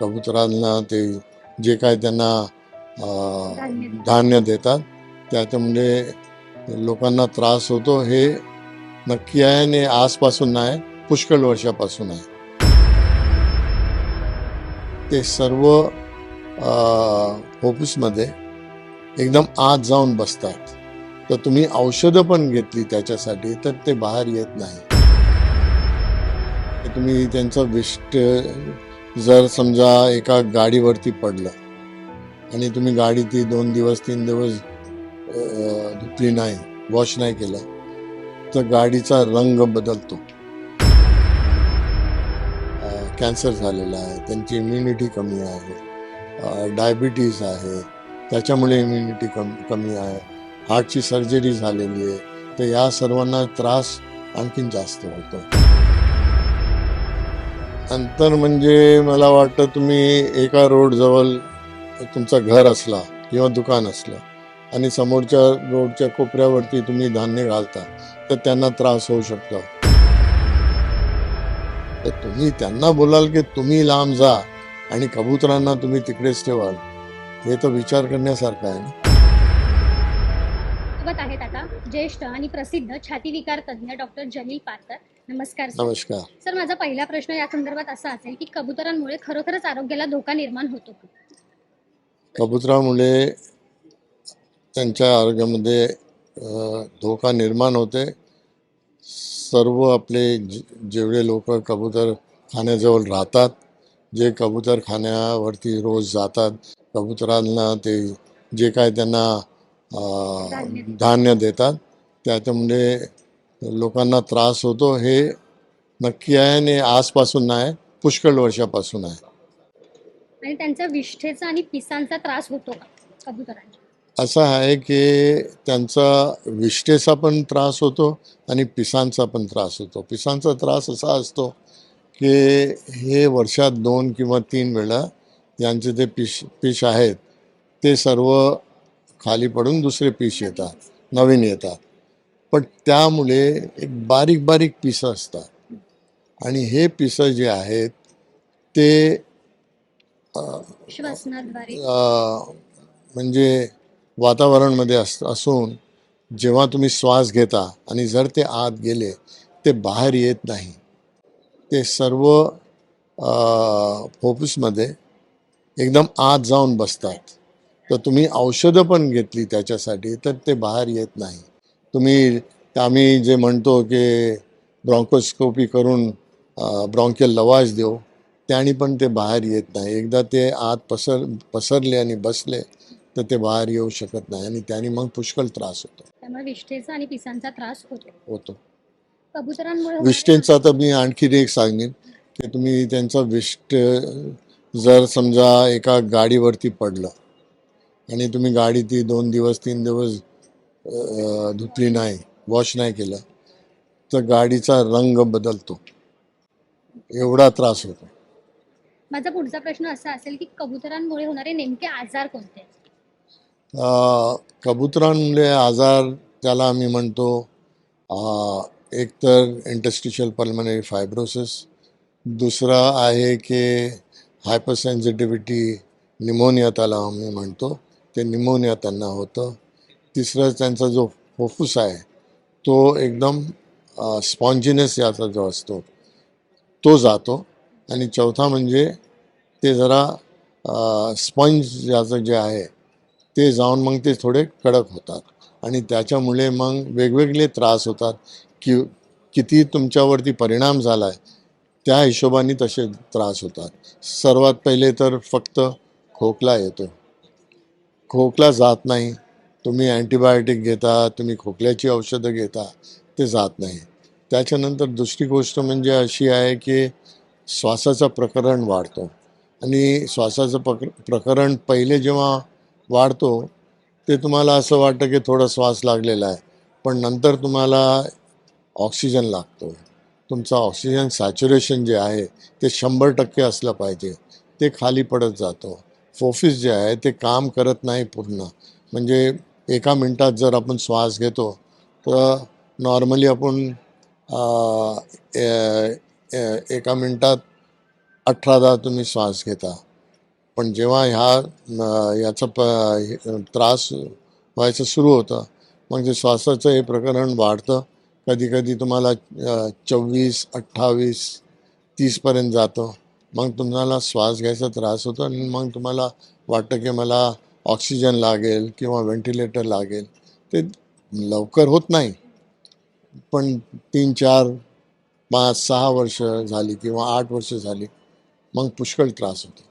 कबुतरांना ते जे काय त्यांना धान्य देतात त्याच्यामुळे लोकांना त्रास होतो. हे नक्की आहे आणि आजपासून नाही पुष्कळ वर्षापासून आहे. ते सर्व अं, ऑफिसमध्ये एकदम आत जाऊन बसतात. तर तुम्ही औषधं पण घेतली त्याच्यासाठी तर ते बाहेर येत नाही. तर तुम्ही त्यांचं विष्ट जर समजा एका गाडीवरती पडलं आणि तुम्ही गाडी ती दोन दिवस तीन दिवस धुतली नाही वॉश नाही केलं तर गाडीचा रंग बदलतो. कॅन्सर झालेला आहे त्यांची इम्युनिटी कमी आहे डायबिटीज आहे त्याच्यामुळे इम्युनिटी कम कमी आहे हार्टची सर्जरी झालेली आहे तर या सर्वांना त्रास आणखीन जास्त होतो. अंतर म्हणजे मला वाटतं तुम्ही एका रोडजवळ तुमचं घर असला किंवा दुकान असलं आणि समोरच्या रोडच्या कोपऱ्यावरती तुम्ही धान्य घालता तर त्यांना त्रास होऊ शकतो. तर तुम्ही त्यांना बोलाल की तुम्ही लांब जा आणि कबुतरांना तुम्ही तिकडेच ठेवाल. हे तर विचार करण्यासारखं आहे ना? सोबत आहेत आता ज्येष्ठ आणि प्रसिद्ध छातीविकार तज्ज्ञ डॉक्टर जलील पारकर. नमस्कार सर. नमस्कार सर माझा पहिला प्रश्न या संदर्भात असा असेल की कबुतरांमुळे खरोखरच आरोग्याला धोका निर्माण होतो का? कबुतरामुळे त्यांच्या आरोग्यामध्ये अ, धोका निर्माण होते सर्व आपले जे- जेवढे लोक कबूतर खाण्याजवळ राहतात जे कबूतर खाण्यावरती रोज जातात कबुतरांना ते जे काय त्यांना अ, धान्य. धान्य देतात त्याच्यामुळे लोकांना त्रास होतो हे नक्की आहे आणि आजपासून नाही पुष्कळ वर्षापासून आहे. आणि त्यांच्या विष्ठेचा आणि पिसांचा त्रास होतो का असं आहे की त्यांचा विष्ठेचा पण त्रास होतो आणि पिसांचा पण त्रास होतो. पिसांचा त्रास असा असतो की हे वर्षात दोन किंवा तीन वेळा यांचे जे पिश पिश आहेत ते सर्व खाली पडून दुसरे पिश येतात नवीन येतात. पण त्यामुळे एक बारीक बारीक पिसं असतात. आणि हे पिसं जे आहेत ते म्हणजे वातावरणमध्ये अस असून जेव्हा तुम्ही श्वास घेता आणि जर ते आत गेले ते बाहेर येत नाही. ते सर्व ऑफिसमध्ये एकदम आत जाऊन बसतात. तर तुम्ही औषधं पण घेतली त्याच्यासाठी तर ते बाहेर येत नाही. तुम्ही आम्ही जे म्हणतो की ब्रॉन्कोस्कोपी करून ब्रॉन्कियल लवाज देऊ त्याने पण ते बाहेर येत नाही. एकदा ते आत पसर पसरले आणि बसले तर ते बाहेर येऊ शकत नाही आणि त्याने मग पुष्कळ त्रास होतो. त्यामुळे विष्ठेचा आणि पिसांचा त्रास होतो. होतो. कबुतरांमुळे विष्टेंचा तर मी आणखीन एक सांगेन की तुम्ही त्यांचा विष्ट जर समजा एका गाडीवरती पडलं आणि तुम्ही गाडी ती दोन दिवस तीन दिवस धुतली नाही वॉश नाही केलं तर गाडीचा रंग बदलतो. एवढा त्रास होतो. माझा पुढचा प्रश्न असा असेल की कबुतरांमुळे होणारे नेमके आजार कोणते? कबुतरांमुळे आजार त्याला आम्ही म्हणतो एक तर इंटस्टिशियल पल्मनरी फायब्रोसिस दुसरा आहे की हायपरसेन्सिटिव्हिटी निमोनिया त्याला आम्ही म्हणतो. ते निमोनिया त्यांना होतं. तिसरं त्यांचा जो फुफ्फुस आहे तो एकदम स्पॉन्जिनेस याचा जो असतो तो जातो. आणि चौथा म्हणजे ते जरा स्पंज याचं जे आहे ते जाऊन मग ते थोडे कडक होतात. आणि त्याच्यामुळे मग वेगवेगळे त्रास होतात. की किती तुमच्यावरती परिणाम झाला आहे त्या हिशोबाने तसे त्रास होतात. सर्वात पहिले तर फक्त खोकला येतो. खोकला जात नाही. तुम्ही अँटीबायोटिक घेता तुम्ही खोकल्याची औषधं घेता ते जात नाही. त्याच्यानंतर दुसरी गोष्ट म्हणजे अशी आहे की श्वासाचं प्रकरण वाढतो. आणि श्वासाचं प्रक प्रकरण पहिले जेव्हा वाढतो ते तुम्हाला असं वाटतं की थोडा श्वास लागलेला आहे पण नंतर तुम्हाला ऑक्सिजन लागतो. तुमचं ऑक्सिजन सॅच्युरेशन जे आहे ते शंभर टक्के असलं पाहिजे. ते खाली पडत जातो. फोफिस जे आहे ते काम करत नाही पूर्ण. म्हणजे एका मिनटात जर आपण श्वास घेतो तर नॉर्मली आपण एका मिनटात अठरादा तुम्ही श्वास घेता. पण जेव्हा ह्या याचा प हे- त्रास व्हायचं सुरू होतं मग जे श्वासाचं हे प्रकरण वाढतं. कधी कधी तुम्हाला चोवीस अठ्ठावीस तीसपर्यंत जातं. मग तुम्हाला श्वास घ्यायचा त्रास होतो आणि मग तुम्हाला वाटतं की मला ऑक्सिजन लागेल किंवा व्हेंटिलेटर लागेल ते लवकर होत नाही. पण तीन चार पाच सहा वर्ष झाली किंवा आठ वर्ष झाली मग पुष्कळ त्रास होतो.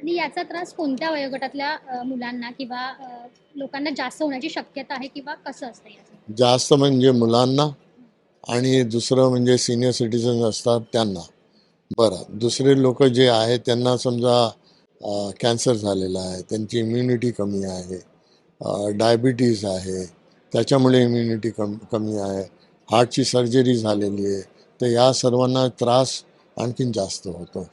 आणि याचा त्रास कोणत्या वयोगटातल्या मुलांना किंवा लोकांना जास्त होण्याची शक्यता आहे किंवा कसं असतं जास्त म्हणजे मुलांना आणि दुसरं म्हणजे सिनियर सिटीजन असतात त्यांना. बरं दुसरे लोक जे आहेत त्यांना समजा कॅन्सर झालेला आहे त्यांची इम्युनिटी कमी आहे डायबिटीज आहे त्याच्यामुळे इम्युनिटी कम कमी आहे हार्टची सर्जरी झालेली आहे तर या सर्वांना त्रास आणखीन जास्त होतो.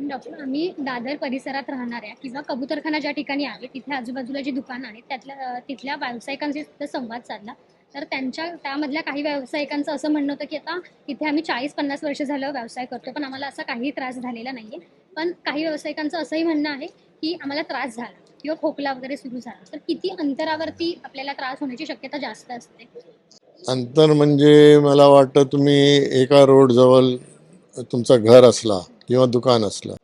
डॉक्टर आम्ही दादर परिसरात राहणाऱ्या किंवा कबुतरखाना ज्या ठिकाणी आहे तिथे आजूबाजूला जी दुकानं आहेत त्यातल्या तिथल्या व्यावसायिकांशी संवाद साधला. तर त्यांच्या त्यामधल्या काही व्यावसायिकांचं असं म्हणणं होतं की आता इथे आम्ही चाळीस पन्नास वर्ष झालं व्यवसाय करतो पण आम्हाला असा काही त्रास झालेला नाहीये. पण काही व्यावसायिकांचं असंही म्हणणं आहे की आम्हाला त्रास झाला किंवा खोकला वगैरे सुरू झाला. तर किती अंतरावरती आपल्याला त्रास होण्याची शक्यता जास्त असते? अंतर म्हणजे मला वाटतं तुम्ही एका रोड जवळ तुमचं घर असला किंवा दुकान असलं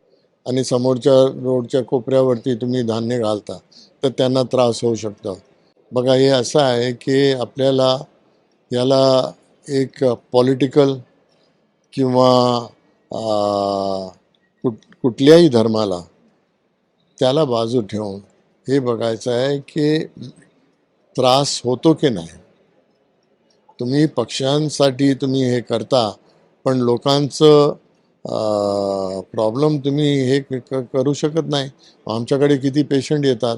आणि समोरच्या रोडच्या कोपऱ्यावरती तुम्ही धान्य घालता तर त्यांना त्रास होऊ शकतो. बघा हे असं आहे की आपल्याला याला एक पॉलिटिकल किंवा कुठल्याही धर्माला त्याला बाजू ठेवून हे बघायचं आहे की त्रास होतो की नाही. तुम्ही पक्ष्यांसाठी तुम्ही हे करता पण लोकांचं प्रॉब्लेम तुम्ही हे क- क- करू शकत नाही. आमच्याकडे किती पेशंट येतात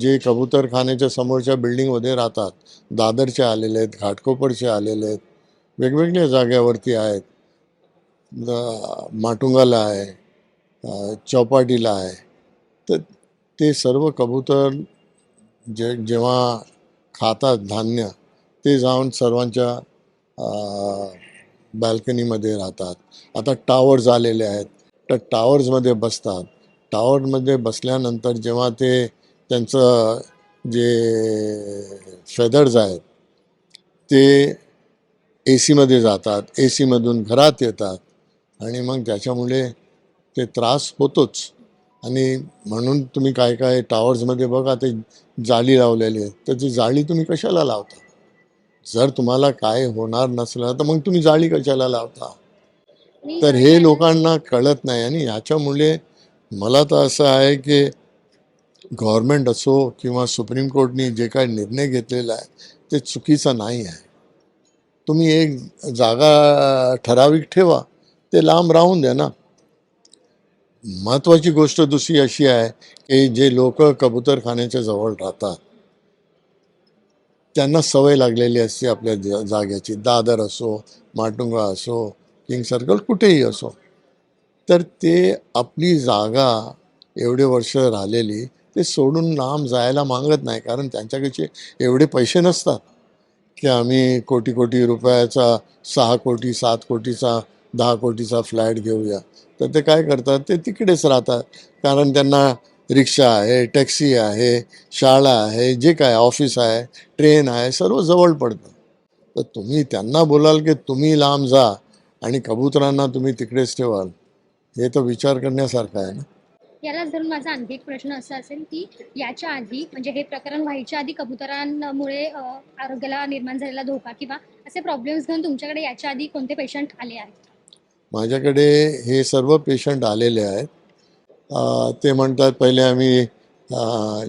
जे कबूतरखान्याच्या समोरच्या बिल्डिंगमध्ये राहतात. दादरचे आलेले आहेत घाटकोपरचे आलेले आहेत वेगवेगळ्या जाग्यावरती आहेत. माटुंगाला आहे चौपाटीला आहे. तर ते सर्व कबूतर जे जेव्हा खातात धान्य ते जाऊन सर्वांच्या बॅल्कनीमध्ये राहतात. आता टावर्स आलेले आहेत. तर टावर्समध्ये बसतात. टावरमध्ये बसल्यानंतर जेव्हा ते त्यांचं जे फेदर्स आहेत ते ए सीमध्ये जातात. ए सीमधून घरात येतात. आणि मग त्याच्यामुळे ते त्रास होतोच. आणि म्हणून तुम्ही काय काय टावर्समध्ये बघा ते जाळी लावलेली आहे. तर ती जाळी तुम्ही कशाला लावता? जर तुम्हाला काय होणार नसलं तर मग तुम्ही जाळी कशाला लावता? तर हे लोकांना कळत नाही आणि ह्याच्यामुळे मला तर असं आहे की गव्हर्नमेंट असो किंवा सुप्रीम कोर्टने जे काय निर्णय घेतलेला आहे ते चुकीचा नाही आहे. तुम्ही एक जागा ठराविक ठेवा ते लांब राहून द्या ना. महत्त्वाची गोष्ट दुसरी अशी आहे की जे लोक कबूतरखान्याच्या जवळ राहतात त्यांना सवय लागलेली असते आपल्या जा- जाग्याची दादर असो माटुंगा असो किंग सर्कल कुठेही असो. तर ते आपली जागा एवढे वर्ष राहिलेली ते सोडून लांब जायला मागत नाही. कारण त्यांच्याकडचे एवढे पैसे नसतात की आम्ही कोटी कोटी रुपयाचा सहा कोटी सात कोटीचा दहा कोटीचा फ्लॅट घेऊया. तर ते काय करतात? ते तिकडेच राहतात. कारण त्यांना रिक्षा आहे टॅक्सी आहे शाळा आहे जे काय ऑफिस आहे ट्रेन आहे सर्व जवळ पडतं. तर तुम्ही त्यांना बोलाल की तुम्ही लांब जा आणि कबुतरांना तुम्ही तिकडेच ठेवाल. हे तर विचार करण्यासारखं आहे ना? याला जर माझा आणखी एक प्रश्न असा असेल की याच्या आधी म्हणजे हे प्रकरण व्हायच्या आधी कबुतरांमुळे आरोग्याला निर्माण झालेला धोका किंवा असे प्रॉब्लेम्स घेऊन तुमच्याकडे याच्या आधी कोणते पेशंट आले आहेत? माझ्याकडे हे सर्व पेशंट आलेले आहेत. ते म्हणतात पहिले आम्ही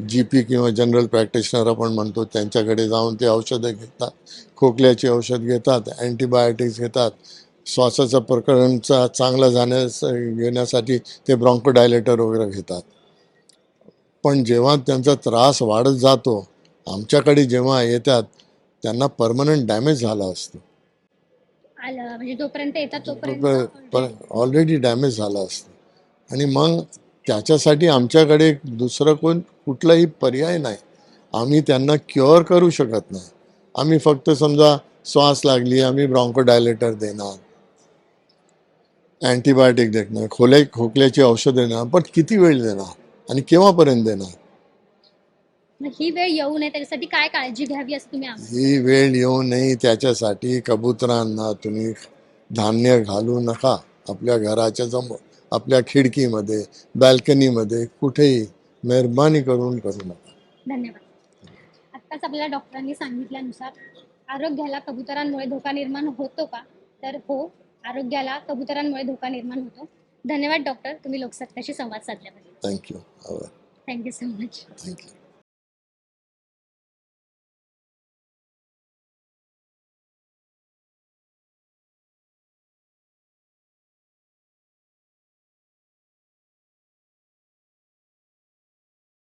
जी पी किंवा जनरल प्रॅक्टिशनर आपण म्हणतो त्यांच्याकडे जाऊन ते औषधं घेतात. खोकल्याची औषध घेतात अँटीबायोटिक्स घेतात. श्वासाचं प्रकरणचा चांगला जाण्यास घेण्यासाठी ते ब्रॉन्कोडायलेटर वगैरे घेतात. पण जेव्हा त्यांचा त्रास वाढत जातो आमच्याकडे जेव्हा येतात त्यांना परमनंट डॅमेज झाला असतो. आलं म्हणजे जोपर्यंत येतात तोपर्यंत ऑलरेडी डॅमेज झाला असतं. आणि मग त्याच्यासाठी आमच्याकडे दुसरं कोण कुठलाही पर्याय नाही. आम्ही त्यांना क्युअर करू शकत नाही. आम्ही फक्त समजा श्वास लागली आम्ही ब्रॉन्कोडायलेटर देणार. अँटीबायोटिक देणार खोल्या खोकल्याची औषध देणार पण किती वेळ देणार? आणि केव्हापर्यंत देणार? ही वेळ येऊ नये त्याच्यासाठी काय काळजी घ्यावी असं तुम्ही आम्हाला ही वेळ येऊ नये त्याच्यासाठी कबुतरांना तुम्ही धान्य घालू नका. आपल्या घराच्या समोर आपल्या खिडकीमध्ये बॅल्कनीमध्ये कुठेही मेहरबानी करून करू नका. धन्यवाद. आत्ताच आपल्याला डॉक्टरांनी सांगितल्यानुसार आरोग्याला कबुतरांमुळे धोका निर्माण होतो का? तर हो आरोग्याला कबुतरांमुळे धोका निर्माण होतो. धन्यवाद डॉक्टर तुम्ही लोकसत्ताशी संवाद साधल्याबद्दल. Thank you thank you so much thank you